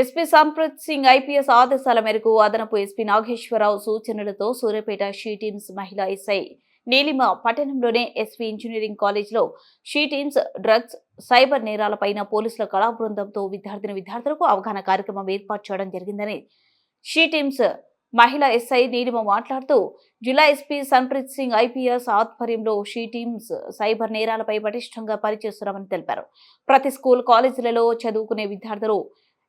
SP Sampreeth Singh IPS ఆదేశాల మేరకు అదనపు ఎస్పీ నాగేశ్వరరావు సూచనలతో సూర్యాపేట షీ టీమ్స్ మహిళా ఎస్ఐ నీలిమ పట్టణంలోనే ఎస్పీ ఇంజనీరింగ్ కాలేజ్లో షీ టీమ్స్ డ్రగ్స్ సైబర్ నేరాలపైన పోలీసుల కళా బృందంతో విద్యార్థిని విద్యార్థులకు అవగాహన కార్యక్రమం ఏర్పాటు చేయడం జరిగిందని షీ టీమ్స్ మహిళా ఎస్ఐ నీలిమ మాట్లాడుతూ జిల్లా ఎస్పీ సన్ప్రీత్ సింగ్ ఐపీఎస్ ఆధ్వర్యంలో షీ టీమ్స్ సైబర్ నేరాలపై పటిష్టంగా పనిచేస్తున్నామని తెలిపారు. ప్రతి స్కూల్ కాలేజీలలో చదువుకునే విద్యార్థులు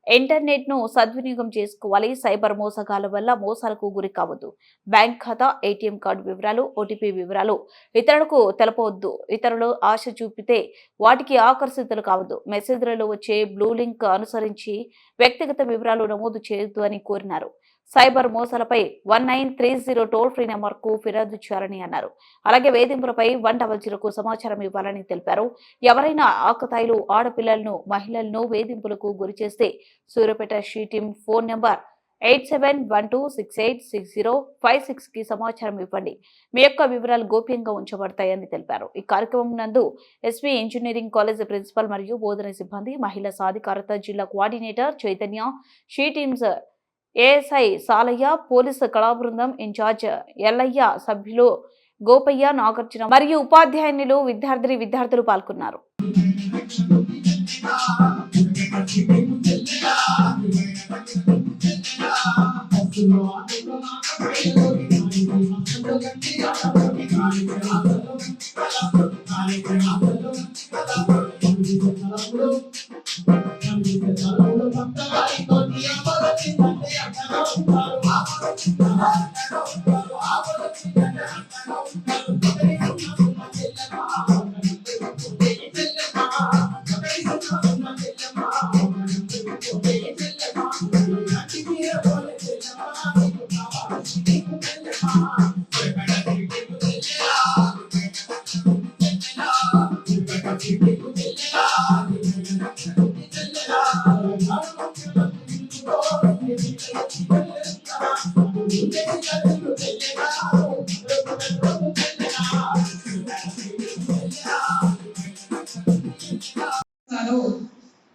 ఇంటర్నెట్ను సద్వినియోగం చేసుకోవాలి. సైబర్ మోసగాల వల్ల మోసాలకు గురి కావద్దు. బ్యాంక్ ఖాతా ఏటీఎం కార్డు వివరాలు ఓటీపీ వివరాలు ఇతరులకు తెలపవద్దు. ఇతరులు ఆశ చూపితే వాటికి ఆకర్షితులు కావద్దు. మెసేజ్లలో వచ్చే బ్లూ లింక్ అనుసరించి వ్యక్తిగత వివరాలు నమోదు చేయొద్దు అని కోరినారు. Cyber మోసాలపై one nine three zero toll free నెంబర్కు ఫిర్యాదు చేయాలని అన్నారు. అలాగే వేధింపులపై వన్ డబల్ జీరోకు సమాచారం ఇవ్వాలని తెలిపారు. ఎవరైనా ఆకతాయిలు ఆడపిల్లలను మహిళలను వేధింపులకు గురి చేస్తే Suryapet she team phone number eight seven one two six eight six zero five సిక్స్కి సమాచారం ఇవ్వండి. మీ యొక్క వివరాలు గోప్యంగా ఉంచబడతాయని తెలిపారు. ఈ కార్యక్రమం నందు ఎస్వి ఇంజనీరింగ్ కాలేజ్ ప్రిన్సిపల్ మరియు బోధన సిబ్బంది మహిళా సాధికారత జిల్లా coordinator Chaitanya she teams ASI Salayya police కళా బృందం ఇన్ఛార్జ్ ఎల్లయ్య సభ్యులు గోపయ్య నాగార్జున మరియు ఉపాధ్యాయునులు విద్యార్థిని విద్యార్థులు పాల్గొన్నారు. That's not the real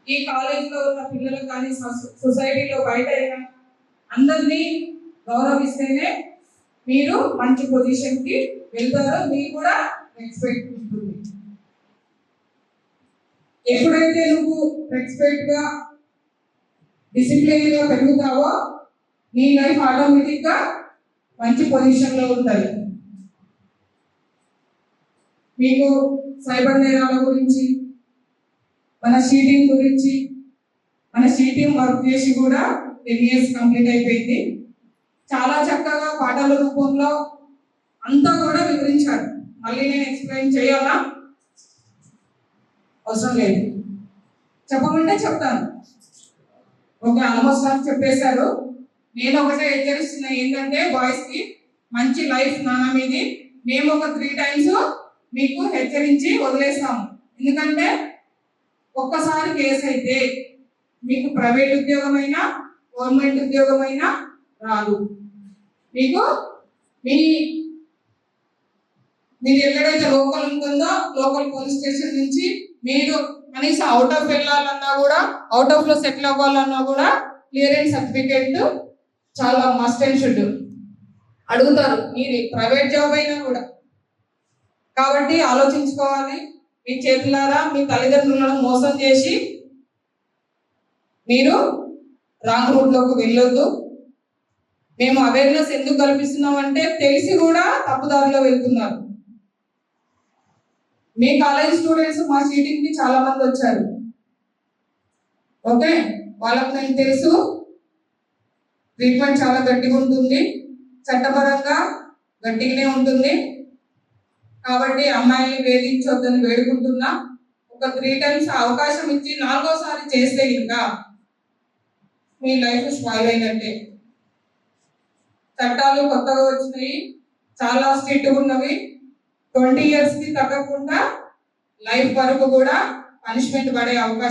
ఈ కాలేజీలో ఉన్న పిల్లలు కానీ సొ- సొసైటీలో బయట అయినా అందరినీ గౌరవిస్తేనే మీరు మంచి పొజిషన్కి వెళ్తారో మీకు కూడా రెస్పెక్ట్ ఉంటుంది. ఎప్పుడైతే నువ్వు రెస్పెక్ట్గా డిసిప్లిన్గా పెరుగుతావో నీ లైఫ్ ఆటోమేటిక్గా మంచి పొజిషన్లో ఉంటుంది. మీకు సైబర్ నేరాల గురించి మన షీటింగ్ గురించి మన షీటింగ్ వర్క్ చేసి కూడా టెన్ ఇయర్స్ కంప్లీట్ అయిపోయింది. చాలా చక్కగా పాటల రూపంలో అంతా కూడా వివరించారు. మళ్ళీ నేను ఎక్స్ప్లెయిన్ చేయాలా? అవసరం లేదు. చెప్పమంటే చెప్తాను. ఓకే ఆల్మోస్ట్ నాకు చెప్పేశారు. నేను ఒకటే హెచ్చరిస్తున్నా ఏంటంటే బాయ్స్కి మంచి లైఫ్ నాన్న మీది. మేము ఒక త్రీ టైమ్స్ మీకు హెచ్చరించి వదిలేస్తాము ఎందుకంటే ఒక్కసారి కేసు అయితే మీకు ప్రైవేట్ ఉద్యోగమైనా గవర్నమెంట్ ఉద్యోగమైనా రాదు. మీకు మీ మీరు ఎక్కడైతే లోకల్ ఉంటుందో లోకల్ పోలీస్ స్టేషన్ నుంచి మీరు కనీసం అవుట్ ఆఫ్ వెళ్ళాలన్నా కూడా అవుట్ ఆఫ్లో సెటిల్ అవ్వాలన్నా కూడా క్లియరెన్స్ సర్టిఫికేట్ చాలా మస్ట్ అండ్ షుడ్ అడుగుతారు మీరు ప్రైవేట్ జాబ్ అయినా కూడా. కాబట్టి ఆలోచించుకోవాలి. మీ చేతులారా మీ తల్లిదండ్రులను మోసం చేసి మీరు రాంగ్ రూట్లోకి వెళ్ళొద్దు. మేము అవేర్నెస్ ఎందుకు కల్పిస్తున్నాం అంటే తెలిసి కూడా తప్పుదారిలో వెళ్తున్నారు. మీ కాలేజ్ స్టూడెంట్స్ మా సీటింగ్కి చాలా మంది వచ్చారు. ఓకే వాళ్ళకు నేను తెలుసు. ట్రీట్మెంట్ చాలా గట్టిగా ఉంటుంది. చట్టపరంగా గట్టిగానే ఉంటుంది. కాబట్టి అమ్మాయిని వేధించొద్దని వేడుకుంటున్నా. ఒక త్రీ టైమ్స్ అవకాశం ఇచ్చి నాలుగోసారి చేస్తే ఇంకా మీ లైఫ్ స్పాయిల్ అయినట్టే. చట్టాలు కొత్తగా వచ్చినాయి. చాలా స్ట్రిక్ట్ ఉన్నవి. ట్వంటీ ఇయర్స్కి తగ్గకుండా లైఫ్ వరకు కూడా పనిష్మెంట్ పడే అవకాశం